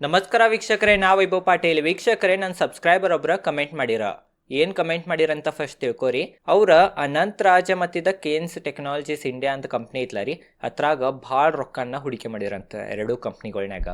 ನಮಸ್ಕಾರ ವೀಕ್ಷಕರೇ ನಾ ವೈಭವ್ ಪಾಟೀಲ್. ವೀಕ್ಷಕರೇ ನನ್ನ ಸಬ್ಸ್ಕ್ರೈಬರ್ ಒಬ್ಬರ ಕಮೆಂಟ್ ಮಾಡಿರ. ಏನ್ ಕಮೆಂಟ್ ಮಾಡಿರಂತ ಫಸ್ಟ್ ತಿಳ್ಕೊರಿ. ಅವ್ರ ಅನಂತ್ ರಾಜ ಮತ್ತಿದ ಕೇನ್ಸ್ ಟೆಕ್ನಾಲಜೀಸ್ ಇಂಡಿಯಾ ಅಂತ ಕಂಪ್ನಿ ಐತ್ಲ ರೀ. ಅದ್ರಾಗ ಭಾಳ ರೊಕ್ಕನ ಹೂಡಿಕೆ ಮಾಡಿರಂತ ಎರಡೂ ಕಂಪ್ನಿಗಳ್ನ್ಯಾಗ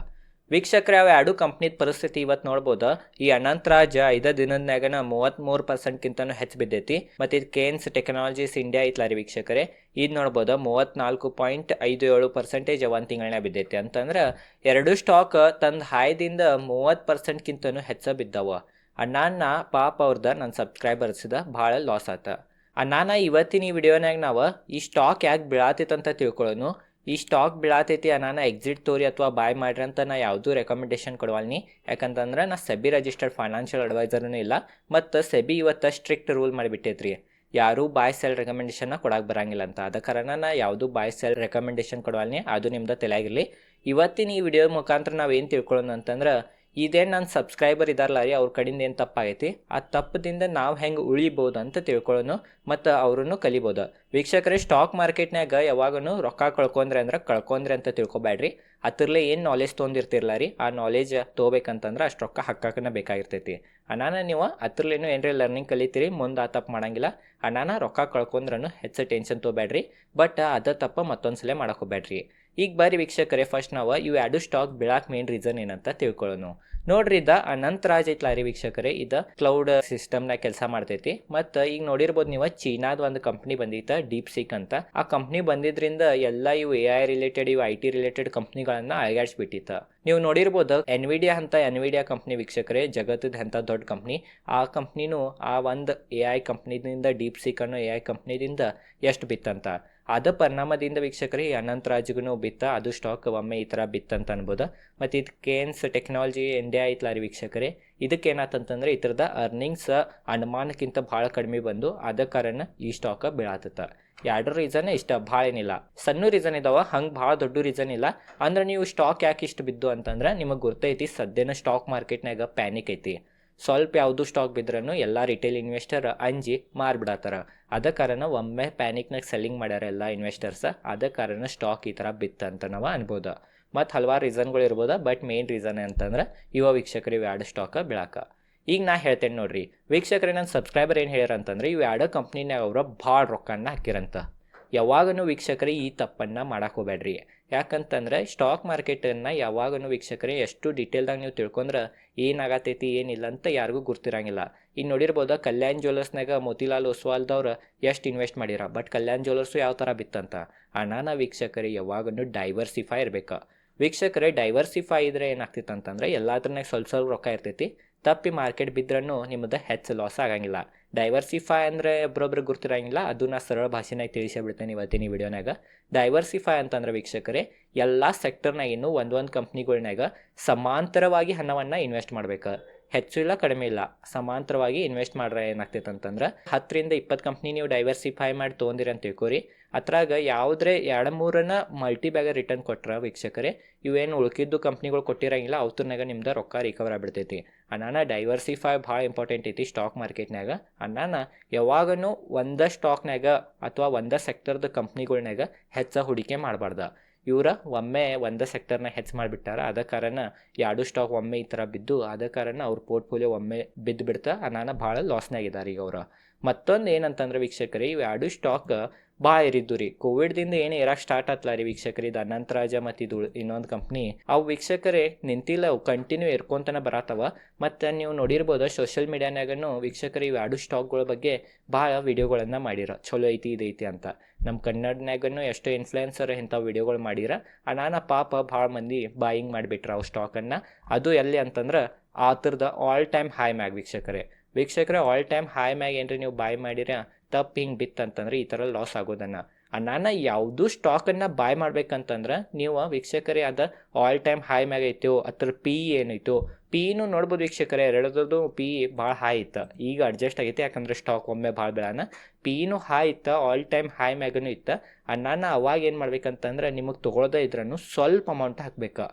ವೀಕ್ಷಕರೇ ಯಾವ ಎರಡು ಕಂಪ್ನಿದ ಪರಿಸ್ಥಿತಿ ಇವತ್ತು ನೋಡ್ಬೋದು. ಈ ಅನಂತ್ ರಾಜ ಐದ ದಿನದ್ನ್ಯಾಗನ ಮೂವತ್ತ್ಮೂರು ಪರ್ಸೆಂಟ್ಗಿಂತನೂ ಹೆಚ್ಚು ಬಿದ್ದೈತಿ. ಮತ್ತು ಇದು ಕೇನ್ಸ್ ಟೆಕ್ನಾಲಜೀಸ್ ಇಂಡಿಯಾ ಐತ್ಲ ರೀ ವೀಕ್ಷಕರೇ. ಇದು ನೋಡ್ಬೋದು ಮೂವತ್ತ್ನಾಲ್ಕು ಪಾಯಿಂಟ್ ಐದು ಏಳು ಪರ್ಸೆಂಟೇಜ್ ಒಂದು ತಿಂಗಳನ್ನ ಬಿದ್ದೈತಿ. ಅಂತಂದ್ರೆ, ಎರಡು ಸ್ಟಾಕ್ ತಂದ ಹಾಯ್ದಿಂದ ಮೂವತ್ತು ಪರ್ಸೆಂಟ್ಗಿಂತನೂ ಹೆಚ್ಚ ಬಿದ್ದವ. ಅಣ್ಣಾನ ಪಾಪ ಅವ್ರದ ನನ್ನ ಸಬ್ಸ್ಕ್ರೈಬರ್ಸಿದ ಭಾಳ ಲಾಸ್ ಆತ. ಅಣ್ಣಾನ ಇವತ್ತಿನ ಈ ವಿಡಿಯೋನಾಗ ನಾವು ಈ ಸ್ಟಾಕ್ ಯಾಕೆ ಬೀಳಾತಿತ್ತಂತ ತಿಳ್ಕೊಳ್ಳೋನು ಈ ಸ್ಟಾಕ್ ಬೀಳಾತೈತಿ ನಾನು ಎಕ್ಸಿಟ್ ತೋರಿ ಅಥವಾ ಬಾಯ್ ಮಾಡ್ರಿ ಅಂತ ನಾ ಯಾವುದೂ ರೆಕಮೆಂಡೇಶನ್ ಕೊಡವಲ್ನಿ. ಯಾಕಂತಂದ್ರೆ ನಾ ಸೆಬಿ ರಿಜಿಸ್ಟರ್ಡ್ ಫೈನಾನ್ಷಿಯಲ್ ಅಡ್ವೈಸರ್ನೂ ಇಲ್ಲ, ಮತ್ತು ಸೆಬಿ ಇವತ್ತು ಸ್ಟ್ರಿಕ್ಟ್ ರೂಲ್ ಮಾಡಿಬಿಟ್ಟೈತ್ರಿ. ಯಾರೂ ಬಾಯ್ ಸೆಲ್ ರೆಕಮೆಂಡೇಶನ್ನ ಕೊಡಕ್ಕೆ ಬರಂಗಿಲ್ಲ ಅಂತ. ಅದ ಕಾರಣ ನಾ ಯಾವುದೂ ಬಾಯ್ ಸೆಲ್ ರೆಕಮೆಂಡೇಶನ್ ಕೊಡವಲ್ನಿ. ಅದು ನಿಮ್ದು ತಲೆಯಾಗಿರಲಿ ಇವತ್ತಿನ ಈ ವಿಡಿಯೋ ಮುಖಾಂತರ ನಾವು ಏನು ತಿಳ್ಕೊಳ್ಳೋಣ ಅಂತಂದ್ರೆ ಇದೇನು ನನ್ನ ಸಬ್ಸ್ಕ್ರೈಬರ್ ಇದಾರಲ್ಲ ರೀ, ಅವ್ರ ಕಡಿಂದ ಏನು ತಪ್ಪಾಗೈತಿ? ಆ ತಪ್ಪದಿಂದ ನಾವು ಹೆಂಗೆ ಉಳಿಬೋದು ಅಂತ ತಿಳ್ಕೊಳ್ಳೋನು ಮತ್ತು ಅವ್ರನ್ನು ಕಲಿಬೋದು. ವೀಕ್ಷಕರೇ ಸ್ಟಾಕ್ ಮಾರ್ಕೆಟ್ನಾಗ ಯಾವಾಗೂ ರೊಕ್ಕ ಕಳ್ಕೊಂಡ್ರೆ ಅಂದ್ರೆ ಕಳ್ಕೊಂಡ್ರೆ ಅಂತ ತಿಳ್ಕೊಬೇಡ್ರಿ ಅದರಲ್ಲೇ ಏನು ನಾಲೆಜ್ ತೊಗೊಂಡಿರ್ತಿರಲ್ಲ ರೀ, ಆ ನಾಲೆಜ್ ತೊಗೋಬೇಕಂತಂದ್ರೆ ಅಷ್ಟು ರೊಕ್ಕ ಹಾಕಕ್ಕನ ಬೇಕಾಗಿರ್ತೈತಿ. ಅನಾನ ನೀವು ಅದ್ರಲ್ಲೇನು ಏನ್ರಿ ಲರ್ನಿಂಗ್ ಕಲಿತೀರಿ, ಮುಂದೆ ಆ ತಪ್ಪು ಮಾಡಂಗಿಲ್ಲ. ಅನಾನ ರೊಕ್ಕ ಕಳ್ಕೊಂಡ್ರೂ ಹೆಚ್ಚು ಟೆನ್ಷನ್ ತೊಗೋಬೇಡ್ರಿ ಬಟ್ ಅದ ತಪ್ಪ ಮತ್ತೊಂದು ಸಲ ಮಾಡಕ್ಕೆ ಹೋಗ್ಬೇಡ್ರಿ ಈಗ ಬಾರಿ ವೀಕ್ಷಕರೇ ಫಸ್ಟ್ ನಾವು ಇವು ಎರಡು ಸ್ಟಾಕ್ ಬೀಳಾಕ್ ಮೇನ್ ರೀಸನ್ ಏನಂತ ತಿಳ್ಕೊಳ್ಳೋಣ ನೋಡ್ರಿ ಇದ ಅನಂತ್ ರಾಜ್ ಐತ್ಲ ಲಾರಿ ವೀಕ್ಷಕರೇ, ಇದ ಕ್ಲೌಡ್ ಸಿಸ್ಟಮ್ನಾಗ ಕೆಲಸ ಮಾಡ್ತೈತಿ. ಮತ್ತ ಈಗ ನೋಡಿರ್ಬೋದು ನೀವು ಚೀನಾದ ಒಂದು ಕಂಪ್ನಿ ಬಂದಿತ್ತ ಡೀಪ್ ಸಿಕ್ ಅಂತ. ಆ ಕಂಪ್ನಿ ಬಂದಿದ್ರಿಂದ ಎಲ್ಲ ಇವು ಎ ಐ ರಿಲೇಟೆಡ್ ಇವು ಐ ಟಿ ರಿಲೇಟೆಡ್ ಕಂಪ್ನಿಗಳನ್ನ ಅಳಗಾಡಿಸ್ಬಿಟ್ಟಿತ್ತ ನೀವು ನೋಡಿರ್ಬೋದು ಎನ್ವಿಡಿಯಾ ಅಂತ ಎನ್ವಿಡಿಯಾ ಕಂಪ್ನಿ ವೀಕ್ಷಕರೇ, ಜಗತ್ತದ ಎಂಥ ದೊಡ್ಡ ಕಂಪ್ನಿ ಆ ಕಂಪ್ನಿನೂ ಆ ಒಂದು ಎ ಐ ಕಂಪ್ನಿದಿಂದ ಡೀಪ್ ಸಿಕ್ ಅನ್ನೋ ಎ ಐ ಕಂಪ್ನಿದಿಂದ ಎಷ್ಟು ಬಿತ್ತಂತ. ಅದ ಪರಿಣಾಮದಿಂದ ವೀಕ್ಷಕರೇ, ಈ ಅನಂತ ರಾಜ್ಗೂ ಬಿತ್ತ, ಅದು ಸ್ಟಾಕ್ ಒಮ್ಮೆ ಈ ಥರ ಬಿತ್ತಂತ ಅನ್ಬೋದು. ಮತ್ತು ಇದು ಕೇನ್ಸ್ ಟೆಕ್ನಾಲಜಿ ಇಂಡಿಯಾ ರೀ ವೀಕ್ಷಕರೇ. ಇದಕ್ಕೆ ಏನಾತಂತಂದ್ರೆ, ಈ ಥರದ ಅರ್ನಿಂಗ್ಸ್ ಅನುಮಾನಕ್ಕಿಂತ ಭಾಳ ಕಡಿಮೆ ಬಂದು ಅದ ಕಾರಣ ಈ ಸ್ಟಾಕ್ ಬೀಳಾತತ್ತ ಎರಡು ರೀಸನ್ ಇಷ್ಟ, ಭಾಳ ಏನಿಲ್ಲ. ಸಣ್ಣ ರೀಸನ್ ಇದಾವ, ಹಂಗೆ ಭಾಳ ದೊಡ್ಡ ರೀಸನ್ ಇಲ್ಲ. ಅಂದ್ರೆ ನೀವು ಸ್ಟಾಕ್ ಯಾಕೆ ಇಷ್ಟು ಬಿದ್ದು ಅಂತಂದ್ರೆ, ನಿಮಗೆ ಗೊತ್ತೈತಿ ಸದ್ಯನ ಸ್ಟಾಕ್ ಮಾರ್ಕೆಟ್ನಾಗ ಪ್ಯಾನಿಕ್ ಐತಿ. ಸ್ವಲ್ಪ ಯಾವುದು ಸ್ಟಾಕ್ ಬಿದ್ರೂ ಎಲ್ಲ ರಿಟೇಲ್ ಇನ್ವೆಸ್ಟರ್ ಅಂಜಿ ಮಾರ್ಬಿಡತ್ತಾರ. ಅದ ಕಾರಣ ಒಮ್ಮೆ ಪ್ಯಾನಿಕ್ನಾಗ ಸೆಲ್ಲಿಂಗ್ ಮಾಡ್ಯಾರ ಎಲ್ಲ ಇನ್ವೆಸ್ಟರ್ಸ್ ಅದ ಕಾರಣ ಸ್ಟಾಕ್ ಈ ಥರ ಅಂತ ನಾವು ಅನ್ಬೋದು. ಮತ್ತು ಹಲವಾರು ರೀಸನ್ಗಳು ಇರ್ಬೋದು ಬಟ್ ಮೇನ್ ರೀಸನ್ ಅಂತಂದ್ರೆ ಯುವ ವೀಕ್ಷಕರು ಇವು ಎರಡು ಸ್ಟಾಕ್ ಬೀಳಾಕ. ಈಗ ನಾ ಹೇಳ್ತೇನೆ ನೋಡ್ರಿ, ವೀಕ್ಷಕರೇ ನನ್ನ ಸಬ್ಸ್ಕ್ರೈಬರ್ ಏನು ಹೇಳ್ಯಾರ ಅಂತಂದ್ರೆ ಇವು ಎರಡು ಕಂಪ್ನಿನಾಗ ಅವ್ರ ಭಾಳ ರೊಕ್ಕನ ಹಾಕಿರಂತ. ಯಾವಾಗನೂ ವೀಕ್ಷಕರೇ ಈ ತಪ್ಪನ್ನು ಮಾಡಕ್ಕೆ ಹೋಗ್ಬೇಡ್ರಿ ಯಾಕಂತಂದ್ರೆ ಸ್ಟಾಕ್ ಮಾರ್ಕೆಟನ್ನು ಯಾವಾಗನು ವೀಕ್ಷಕರೇ ಎಷ್ಟು ಡೀಟೇಲ್ದಾಗ ನೀವು ತಿಳ್ಕೊಂಡ್ರೆ ಏನಾಗತೈತಿ, ಏನಿಲ್ಲ ಅಂತ ಯಾರಿಗೂ ಗುರ್ತಿರಂಗಿಲ್ಲ. ಈಗ ನೋಡಿರ್ಬೋದು ಕಲ್ಯಾಣ್ ಜ್ಯುವೆಲ್ಲರ್ಸ್ನಾಗ ಮೋತಿಲಾಲ್ ಒಸ್ವಾಲ್ದವ್ರು ಎಷ್ಟು ಇನ್ವೆಸ್ಟ್ ಮಾಡಿರ ಬಟ್ ಕಲ್ಯಾಣ್ ಜ್ಯುವೆಲರ್ಸು ಯಾವ ಥರ ಬಿತ್ತಂತ? ಹಣನ ವೀಕ್ಷಕರೇ ಯಾವಾಗನು ಡೈವರ್ಸಿಫೈ ಇರಬೇಕು. ವೀಕ್ಷಕರೇ ಡೈವರ್ಸಿಫೈ ಇದ್ರೆ ಏನಾಗ್ತಿತ್ತು ಅಂತಂದ್ರೆ ಎಲ್ಲದ್ರನ್ನಾಗ ಸ್ವಲ್ಪ ಸ್ವಲ್ಪ ರೊಕ್ಕ ಇರ್ತೈತಿ. ತಪ್ಪಿ ಮಾರ್ಕೆಟ್ ಬಿದ್ರೂ ನಿಮ್ಮದು ಹೆಚ್ಚು ಲಾಸ್ ಆಗಂಗಿಲ್ಲ. ಡೈವರ್ಸಿಫೈ ಅಂದರೆ ಒಬ್ಬೊಬ್ಬರು ಗುರ್ತಿರಂಗಿಲ್ಲ ಅದು ನಾ ಸರಳ ಭಾಷೆನಾಗ ತಿಳಿಸಿಬಿಡ್ತೇನೆ ಇವತ್ತಿನ ವಿಡಿಯೋನಾಗ. ಡೈವರ್ಸಿಫೈ ಅಂತಂದ್ರೆ ವೀಕ್ಷಕರೇ, ಎಲ್ಲ ಸೆಕ್ಟರ್ನಾಗಿನ್ನು ಒಂದು ಒಂದು ಕಂಪ್ನಿಗಳ್ನಾಗ ಸಮಾಂತರವಾಗಿ ಹಣವನ್ನು ಇನ್ವೆಸ್ಟ್ ಮಾಡ್ಬೇಕು. ಹೆಚ್ಚು ಇಲ್ಲ, ಕಡಿಮೆ ಇಲ್ಲ. ಸಮಾಂತರವಾಗಿ ಇನ್ವೆಸ್ಟ್ ಮಾಡ್ರೆ ಏನಾಗ್ತೈತೆ ಅಂತಂದ್ರೆ ಹತ್ತರಿಂದ ಇಪ್ಪತ್ತು ಕಂಪ್ನಿ ನೀವು ಡೈವರ್ಸಿಫೈ ಮಾಡಿ ತೊಗೊಂಡಿರಿ ಅಂತ ತಿಳ್ಕೊರಿ. ಅದ್ರಾಗ ಯಾವುದ್ರೆ ಎರಡು ಮೂರನ್ನ ಮಲ್ಟಿ ಬ್ಯಾಗ ರಿಟರ್ನ್ ಕೊಟ್ರ ವೀಕ್ಷಕರೇ, ಇವೇನು ಉಳ್ಕಿದ್ದು ಕಂಪ್ನಿಗಳು ಕೊಟ್ಟಿರಂಗಿಲ್ಲ ಅವತ್ತಿನಾಗ ನಿಮ್ದು ರೊಕ್ಕ ರಿಕವರ್ ಆಗ್ಬಿಡ್ತೈತಿ. ಅನ್ನಾನ ಡೈವರ್ಸಿಫೈ ಭಾಳ ಇಂಪಾರ್ಟೆಂಟ್ ಐತಿ ಸ್ಟಾಕ್ ಮಾರ್ಕೆಟ್ನಾಗ ಅನ್ನಾನ ಯಾವಾಗನೂ ಒಂದ ಸ್ಟಾಕ್ನಾಗ ಅಥವಾ ಒಂದ ಸೆಕ್ಟರ್ದ ಕಂಪ್ನಿಗಳ್ನಾಗ ಹೆಚ್ಚ ಹೂಡಿಕೆ ಮಾಡಬಾರ್ದ. ಇವರ ಒಮ್ಮೆ ಒಂದೇ ಸೆಕ್ಟರ್ನ ಹೆಚ್ಚು ಮಾಡಿಬಿಟ್ಟಾರ, ಅದ ಕಾರಣ ಎರಡು ಸ್ಟಾಕ್ ಒಮ್ಮೆ ಈ ಥರ ಬಿದ್ದು, ಅದ ಕಾರಣ ಅವ್ರ ಪೋರ್ಟ್ಫೋಲಿಯೋ ಒಮ್ಮೆ ಬಿದ್ದು ಬಿಡ್ತಾ ನಾನು ಭಾಳ ಲಾಸ್ನಾಗಿದ್ದಾರೆ ಈಗ ಅವ್ರು. ಮತ್ತೊಂದು ಏನಂತಂದ್ರೆ ವೀಕ್ಷಕರಿ ಇವು ಎರಡು ಸ್ಟಾಕ್ ಭಾಳ ಇರಿದ್ದು ರೀ. ಕೋವಿಡ್ದಿಂದ ಏನು ಇರಾಕ್ ಸ್ಟಾರ್ಟ್ ಆತ್ಲ ರೀ ವೀಕ್ಷಕರಿ, ಇದು ಅನಂತರಾಜ ಮತ್ತು ಇದು ಇನ್ನೊಂದು ಕಂಪ್ನಿ ಅವು ವೀಕ್ಷಕರೇ, ನಿಂತಿಲ್ಲ, ಅವು ಕಂಟಿನ್ಯೂ ಏರ್ಕೊಂತನ ಬರತ್ತವ ಮತ್ತು ನೀವು ನೋಡಿರ್ಬೋದು ಸೋಷಿಯಲ್ ಮೀಡಿಯಾನಾಗನು ವೀಕ್ಷಕರು, ಇವು ಎರಡು ಸ್ಟಾಕ್ಗಳ ಬಗ್ಗೆ ಭಾಳ ವಿಡಿಯೋಗಳನ್ನು ಮಾಡಿರ. ಚಲೋ ಐತಿ ಇದೈತಿ ಅಂತ. ನಮ್ಮ ಕನ್ನಡನಾಗನು ಎಷ್ಟೋ ಇನ್ಫ್ಲುಯೆನ್ಸರ್ ಇಂಥ ವಿಡಿಯೋಗಳು ಮಾಡಿರ. ಅನಾನ ಪಾಪ ಭಾಳ ಮಂದಿ ಬಾಯಿಂಗ್ ಮಾಡಿಬಿಟ್ರ ಅವು ಸ್ಟಾಕನ್ನು ಅದು ಎಲ್ಲಿ ಅಂತಂದ್ರೆ ಆ ಥರದ ಆಲ್ ಟೈಮ್ ಹೈ ಮ್ಯಾಗ್ ವೀಕ್ಷಕರೇ. ವೀಕ್ಷಕರೇ ಆಲ್ ಟೈಮ್ ಹೈ ಮ್ಯಾಗ ಏನ್ರಿ ನೀವು ಬಾಯ್ ಮಾಡಿರ? ತಪ್ಪು ಹಿಂಗೆ ಬಿತ್ತಂತಂದ್ರೆ ಈ ಥರ ಲಾಸ್ ಆಗೋದನ್ನು. ನಾನು ಯಾವುದು ಸ್ಟಾಕನ್ನು ಬಾಯ್ ಮಾಡ್ಬೇಕಂತಂದ್ರೆ ನೀವು ವೀಕ್ಷಕರೇ ಅದ ಆಲ್ ಟೈಮ್ ಹೈ ಮ್ಯಾಗ ಐತೋ, ಅದ್ರ ಪಿ ಏನೈತೋ? ಪಿನೂ ನೋಡ್ಬೋದು ವೀಕ್ಷಕರೇ ಎರಡದ್ದು ಪಿ ಭಾಳ ಹೈ ಇತ್ತು. ಈಗ ಅಡ್ಜಸ್ಟ್ ಆಗೈತೆ, ಯಾಕಂದ್ರೆ ಸ್ಟಾಕ್ ಒಮ್ಮೆ ಭಾಳ ಬೆಳನ. ಪಿನೂ ಹೈ ಇತ್ತು ಆಲ್ ಟೈಮ್ ಹೈ ಮ್ಯಾಗನು ಇತ್ತು. ನಾನು ಅವಾಗ ಏನು ಮಾಡ್ಬೇಕಂತಂದ್ರೆ ನಿಮಗೆ ತೊಗೊಳ್ದೇ ಇದ್ರೂ ಸ್ವಲ್ಪ ಅಮೌಂಟ್ ಹಾಕ್ಬೇಕು.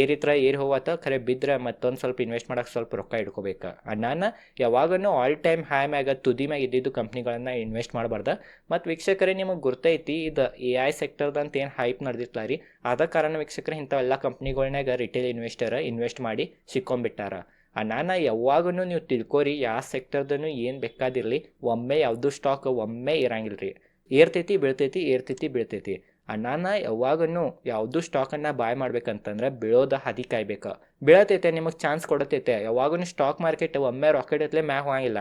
ಏರಿತ್ರ ಏರಿ ಹೋಗತ್ತ ಖರೆ ಬಿದ್ದರೆ ಮತ್ತೊಂದು ಸ್ವಲ್ಪ ಇನ್ವೆಸ್ಟ್ ಮಾಡಕ್ಕೆ ಸ್ವಲ್ಪ ರೊಕ್ಕ ಇಟ್ಕೋಬೇಕು. ನಾನು ಯಾವಾಗನೂ ಆಲ್ ಟೈಮ್ ಹೈ ಮ್ಯಾಗ, ತುದಿ ಮ್ಯಾಗ ಇದ್ದಿದ್ದು ಕಂಪ್ನಿಗಳನ್ನು ಇನ್ವೆಸ್ಟ್ ಮಾಡಬಾರ್ದು. ಮತ್ತು ವೀಕ್ಷಕರೇ, ನಿಮಗೆ ಗುರ್ತೈತಿ, ಇದು ಎ ಐ ಸೆಕ್ಟರ್ದಂತ ಏನು ಹೈಪ್ ನಡೆದಿತ್ತಲ್ಲ ರೀ? ಆದ ಕಾರಣ ವೀಕ್ಷಕರೇ, ಇಂಥವೆಲ್ಲ ಕಂಪ್ನಿಗಳ್ನಾಗ ರಿಟೇಲ್ ಇನ್ವೆಸ್ಟರ್ ಇನ್ವೆಸ್ಟ್ ಮಾಡಿ ಸಿಕ್ಕೊಂಬಿಟ್ಟಾರ. ನಾನು ಯಾವಾಗೂ ನೀವು ತಿಳ್ಕೊರಿ ಯಾವ ಸೆಕ್ಟರ್ದನು ಏನು ಬೇಕಾದಿರಲಿ, ಒಮ್ಮೆ ಯಾವುದು ಸ್ಟಾಕ್ ಒಮ್ಮೆ ಇರಂಗಿಲ್ಲ ರೀ ಏರ್ತೈತಿ, ಬೀಳ್ತೈತಿ ಏರ್ತೈತಿ, ಬೀಳ್ತೈತಿ. ಅಣ್ಣಾನ ಯಾವಾಗನು ಯಾವುದು ಸ್ಟಾಕನ್ನು ಬಾಯ್ ಮಾಡ್ಬೇಕಂತಂದ್ರೆ ಬೀಳೋದ ಹದಿ ಕಾಯ್ಬೇಕು. ಬೀಳತೈತೆ, ನಿಮಗೆ ಚಾನ್ಸ್ ಕೊಡತೈತೆ. ಯಾವಾಗೂ ಸ್ಟಾಕ್ ಮಾರ್ಕೆಟ್ ಒಮ್ಮೆ ರಾಕೆಟ್ ಎತ್ಲೆ ಮ್ಯಾಗ ಹೋಗಿಲ್ಲ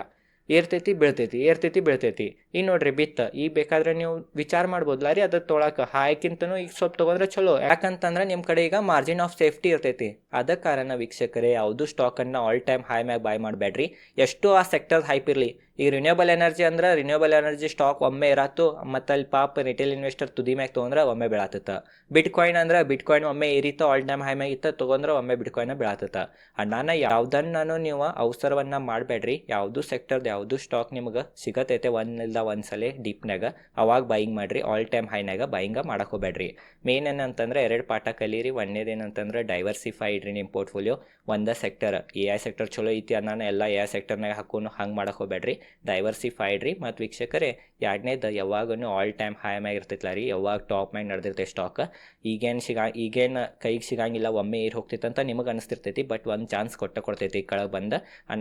ಏರ್ತೈತಿ, ಬೀಳ್ತೈತಿ ಏರ್ತೈತಿ, ಬೀಳ್ತೈತಿ. ಈಗ ನೋಡ್ರಿ ಬಿತ್ತ ಈಗ ಬೇಕಾದ್ರೆ ನೀವು ವಿಚಾರ ಮಾಡ್ಬೋದಲ್ಲ ರೀ ಅದ್ರ ತೊಳಕ. ಹಾಯ್ಕಿಂತನು ಈಗ ಸ್ವಲ್ಪ ತೊಗೊಂಡ್ರೆ ಚಲೋ. ಯಾಕಂತಂದ್ರೆ ನಿಮ್ಮ ಕಡೆ ಈಗ ಮಾರ್ಜಿನ್ ಆಫ್ ಸೇಫ್ಟಿ ಇರ್ತೈತಿ. ಅದ ಕಾರಣ ವೀಕ್ಷಕರೇ, ಯಾವುದು ಸ್ಟಾಕನ್ನು ಆಲ್ ಟೈಮ್ ಹೈ ಮ್ಯಾಗ ಬಾಯ್ ಮಾಡಬೇಡ್ರಿ ಎಷ್ಟು ಆ ಸೆಕ್ಟರ್ ಹೈಪ್ ಇರಲಿ. ಈಗ ರಿನ್ಯೂಬಲ್ ಎನರ್ಜಿ ಅಂದ್ರೆ ರಿನ್ಯೂಬಲ್ ಎನರ್ಜಿ ಸ್ಟಾಕ್ ಒಮ್ಮೆ ಇರತ್ತು ಮತ್ತು ಅಲ್ಲಿ ಪಾಪ ರಿಟೇಲ್ ಇನ್ವೆಸ್ಟರ್ ತುದಿ ಮ್ಯಾಗ ತೊಗೊಂಡ್ರೆ ಒಮ್ಮೆ ಬೆಳಾತತ್ತ. ಬಿಟ್ ಕಾಯಿನ್ ಅಂದ್ರೆ ಬಿಟ್ ಕಾಯಿನ್ ಒಮ್ಮೆ ಏರಿತ ಆಲ್ ಟೈಮ್ ಹೈ ಮ್ಯಾಗ ಇತ್ತ, ತೊಗೊಂಡ್ರೆ ಒಮ್ಮೆ ಬಿಟ್ ಕಾಯಿನ ಬೀಳಾತತ್ತ ಅಣ್ಣಾನ ಯಾವ್ದನ್ನು ನೀವು ಅವಸರವನ್ನ ಮಾಡಬೇಡ್ರಿ. ಯಾವುದು ಸೆಕ್ಟರ್ದು ಯಾವುದು ಸ್ಟಾಕ್ ನಿಮ್ಗೆ ಸಿಗತೈತೆ ಒಂದಿಲ್ದ ಒಂದು ಸಲ ಡೀಪ್ನಾಗ ಅವಾಗ ಬೈಯಿಂಗ್ ಮಾಡಿರಿ. ಆಲ್ ಟೈಮ್ ಹೈನಾಗ ಬೈಯಿಂಗ ಮಾಡಕ್ಕೆ ಹೋಗ್ಬೇಡ್ರಿ. ಮೇನ್ ಏನಂತಂದ್ರೆ ಎರಡು ಪಾಠ ಕಲೀರಿ. ಒಂದೇದೇನಂತಂದ್ರೆ ಡೈವರ್ಸಿಫೈ ಇಡ್ರಿ ನಿಮ್ಮ ಪೋರ್ಟ್ಫೋಲಿಯೋ ಒಂದ ಸೆಕ್ಟರ್ ಎ ಐ ಸೆಕ್ಟರ್ ಚಲೋ ಐತಿ ಅನ್ನೋ ಎಲ್ಲ ಎ ಐ ಸೆಕ್ಟರ್ನಾಗ ಹಾಕೊಂಡು ಹಂಗೆ ಮಾಡಕ್ಕೆ ಡೈವರ್ಸಿಫೈ ರೀ. ಮತ್ತು ವೀಕ್ಷಕರೇ, ಎರಡನೇದು ಯಾವಾಗೂ ಆಲ್ ಟೈಮ್ ಹೈ ಮ್ಯಾಗ ಇರ್ತೈತಲ್ಲ ರೀ. ಯಾವಾಗ ಟಾಪ್ ಮ್ಯಾಗ ನಡೆದಿರ್ತೈತೆ ಸ್ಟಾಕ್ ಈಗೇನು ಸಿಗಾ ಈಗೇನು ಕೈಗೆ ಸಿಗಂಗಿಲ್ಲ ಒಮ್ಮೆ ಏರ್ ಹೋಗ್ತೈತೆ ಅಂತ ನಿಮಗೆ ಅನಿಸ್ತಿರ್ತೈತಿ ಬಟ್ ಒಂದು ಚಾನ್ಸ್ ಕೊಟ್ಟ ಕೊಡ್ತೈತಿ ಕಳ ಬಂದ.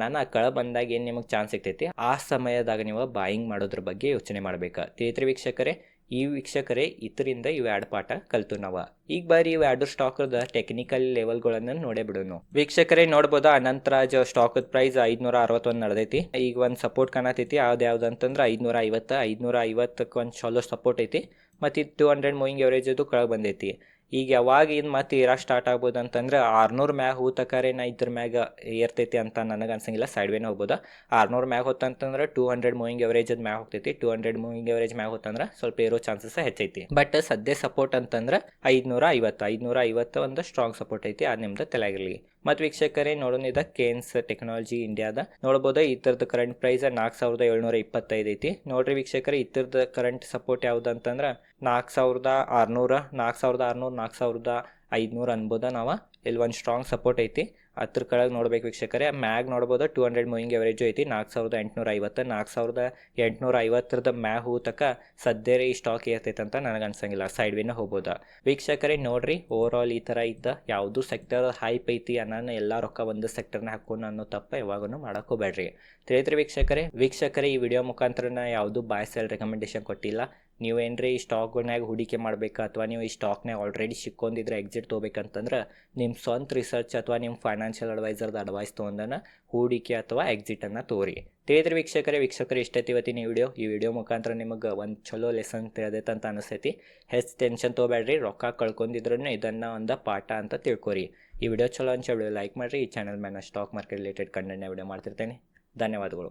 ನಾನು ಆ ಕಳ ಬಂದಾಗ ಏನು ನಿಮಗೆ ಚಾನ್ಸ್ ಸಿಗ್ತೈತಿ? ಆ ಸಮಯದಾಗ ನೀವು ಬಾಯಿಂಗ್ ಮಾಡೋದ್ರ ಬಗ್ಗೆ ಯೋಚನೆ ಮಾಡಬೇಕು. ತಿಳಿತ್ರಿ ವೀಕ್ಷಕರೇ ಈ ವೀಕ್ಷಕರೇ ಇದರಿಂದ ಇವು ಎರಡು ಪಾಠ ಕಲ್ತು ನಾವು ಈಗ ಬಾರಿ ಇವು ಎರಡು ಸ್ಟಾಕ್ದ ಟೆಕ್ನಿಕಲ್ ಲೆವೆಲ್ಗಳನ್ನು ನೋಡೇ ಬಿಡೋನು. ವೀಕ್ಷಕರೇ, ನೋಡ್ಬೋದು? ಅನಂತರಾಜ್ ಸ್ಟಾಕ್ದ ಪ್ರೈಸ್ ಐದ್ನೂರ ಅರವತ್ತೊಂದು ನಡೆದೈತಿ. ಈಗ ಒಂದು ಸಪೋರ್ಟ್ ಕಾಣತೈತಿ. ಯಾವ್ದು ಯಾವ್ದು ಅಂತಂದ್ರೆ ಐದ್ನೂರ ಐವತ್ತು ಐದ್ನೂರ ಐವತ್ತಕ್ಕೆ ಒಂದು ಚಲೋ ಸಪೋರ್ಟ್ ಐತಿ. ಮತ್ತು ಇದು ಟು ಹಂಡ್ರೆಡ್ ಮೂವಿಂಗ್ ಅದು ಕೆಳಗೆ ಬಂದೈತಿ. ಈಗ ಯಾವಾಗ ಇನ್ ಮತ್ತೆ ಇರೋಕೆ ಸ್ಟಾರ್ಟ್ ಆಗ್ಬೋದು ಅಂತಂದ್ರೆ ಆರ್ನೂರು ಮ್ಯಾಗ ಹೂತಕಾರೆ ನಾ ಇದ್ರ ಮ್ಯಾಗ ಏರ್ತೈತಿ ಅಂತ ನನಗೆ ಅನ್ಸಂಗಿಲ್ಲ. ಸೈಡ್ ವೇನ ಹೋಗ್ಬೋದು. ಆರ್ನೂರು ಮ್ಯಾಗ ಹೊತ್ತಂತಂದ್ರೆ ಟೂ ಹಂಡ್ರೆಡ್ ಮೂವಿಂಗ್ ಎವರೇಜ್ ಮ್ಯಾಗ ಹೋಗ್ತೈತಿ. ಟೂ ಹಂಡ್ರೆಡ್ ಮೂವಿಂಗ್ ಎವರೇಜ್ ಮ್ಯಾಗ ಹೋತಂದ್ರೆ ಸ್ವಲ್ಪ ಏರೋ ಚಾನ್ಸಸ್ ಹೆಚ್ಚೈತಿ. ಬಟ್ ಸದ್ಯ ಸಪೋರ್ಟ್ ಅಂತಂದ್ರೆ ಐದ್ನೂರ ಐವತ್ತು ಐದ್ನೂರ ಐವತ್ತು ಒಂದು ಸ್ಟ್ರಾಂಗ್ ಸಪೋರ್ಟ್ ಐತಿ. ಅದು ನಿಮ್ದು ತಲೆಗಿರಲಿ ಮತ್ತು ವೀಕ್ಷಕರೇ, ನೋಡೋಣ ಇದ ಕೇನ್ಸ್ ಟೆಕ್ನಾಲಜಿ ಇಂಡಿಯಾದ ನೋಡ್ಬೋದು ತರದ ಕರೆಂಟ್ ಪ್ರೈಸ್ ನಾಲ್ಕು ಸಾವಿರದ ಏಳ್ನೂರ ಇಪ್ಪತ್ತೈದು ಐತಿ. ನೋಡ್ರಿ ವೀಕ್ಷಕರೇ ಇತರದ್ದು ಕರೆಂಟ್ ಸಪೋರ್ಟ್ ಯಾವ್ದು ಅಂತಂದ್ರೆ ನಾಲ್ಕು ಸಾವಿರದ ಆರುನೂರ, ನಾಲ್ಕು ಸಾವಿರದ ಆರುನೂರು, ನಾಲ್ಕು ಸಾವಿರದ ಐದುನೂರು ಅನ್ಬೋದ ನಾವು ಇಲ್ಲಿ ಒಂದು ಸ್ಟ್ರಾಂಗ್ ಸಪೋರ್ಟ್ ಐತಿ. ಅದ್ರ ಕೆಳಗೆ ನೋಡ್ಬೇಕು ವೀಕ್ಷಕರೇ. ಮ್ಯಾಗ್ ನೋಡ್ಬೋದು ಟೂ ಹಂಡ್ರೆಡ್ ಮೂವಿಂಗ್ ಎವರೇಜು ಐತಿ. ನಾಲ್ಕು ಸಾವಿರದ ಎಂಟುನೂರ ಐವತ್ತು ನಾಲ್ಕು ಸಾವಿರದ ಎಂಟುನೂರ ಐವತ್ತರದ ಮ್ಯಾಗ್ ಹೂ ತಕ ಸದ್ಯ ಈ ಸ್ಟಾಕ್ ಏರ್ತೈತೆ ಅಂತ ನನಗೆ ಅನ್ಸಂಗಿಲ್ಲ. ಸೈಡ್ ವೇನ ಹೋಗ್ಬೋದು. ವೀಕ್ಷಕರೆ, ನೋಡ್ರಿ ಓವರ್ ಆಲ್ ಈ ಥರ ಇದ್ದ ಯಾವುದು ಸೆಕ್ಟರ್ ಹೈಪ್ ಐತಿ ಅನ್ನೋ ಎಲ್ಲ ರೊಕ್ಕ ಒಂದು ಸೆಕ್ಟರ್ನ ಹಾಕೊಂಡು ಅನ್ನೋ ತಪ್ಪ ಯಾವಾಗೂ ಮಾಡಕ್ಕೆ ಹೋಗ್ಬೇಡ್ರಿ. ತಿಳಿದ್ರಿ ವೀಕ್ಷಕರೇ. ವೀಕ್ಷಕರೇ, ಈ ವಿಡಿಯೋ ಮುಖಾಂತರನ ಯಾವುದು ಬಾಯ್ ಸೆಲ್ ರೆಕಮೆಂಡೇಶನ್ ಕೊಟ್ಟಿಲ್ಲ. ನೀವೇನ್ರಿ ಈ ಸ್ಟಾಕ್ಗಳ್ನಾಗ ಹೂಡಿಕೆ ಮಾಡ್ಬೇಕು ಅಥವಾ ನೀವು ಈ ಸ್ಟಾಕ್ನಾಗ ಆಲ್ರೆಡಿ ಸಿಕ್ಕೊಂಡಿದ್ರೆ ಎಕ್ಸಿಟ್ ತೊಗೋಬೇಕಂತಂದ್ರೆ ನಿಮ್ಮ ಸ್ವಂತ ರಿಸರ್ಚ್ ಅಥವಾ ನಿಮ್ಮ ಫೈನಾನ್ಷಿಯಲ್ ಅಡ್ವೈಸರ್ದ ಅಡ್ವೈಸ್ ತೊಗೊಂಡನ ಹೂಡಿಕೆ ಅಥವಾ ಎಕ್ಸಿಟನ್ನು ತೋರಿ. ತಿಳಿದ್ರೆ ವೀಕ್ಷಕರೇ, ವೀಕ್ಷಕರು ಇಷ್ಟೈತಿ ಈ ವಿಡಿಯೋ ಈ ವಿಡಿಯೋ ಮುಖಾಂತರ ನಿಮಗೆ ಒಂದು ಚಲೋ ಲೆಸನ್ ತಿಳಿದೈತೆ ಅಂತ ಅನಿಸ್ತೈತಿ. ಹೆಚ್ಚು ಟೆನ್ಷನ್ ತೊಗೊಬೇಡ್ರಿ, ರೊಕ್ಕ ಕಳ್ಕೊಂಡಿದ್ರೂ ಇದನ್ನು ಒಂದು ಪಾಠ ಅಂತ ತಿಳ್ಕೊರಿ. ಈ ವಿಡಿಯೋ ಚಲೋ ಅಂತ ವಿಡಿಯೋ ಲೈಕ್ ಮಾಡಿರಿ. ಈ ಚಾನಲ್ ಮೇಲೆ ಸ್ಟಾಕ್ ಮಾರ್ಕೆಟ್ ರಿಲೇಟೆಡ್ ಕಂಟೆಂಟ್ನ ವಿಡಿಯೋ ಮಾಡ್ತಿರ್ತೇನೆ. ಧನ್ಯವಾದಗಳು.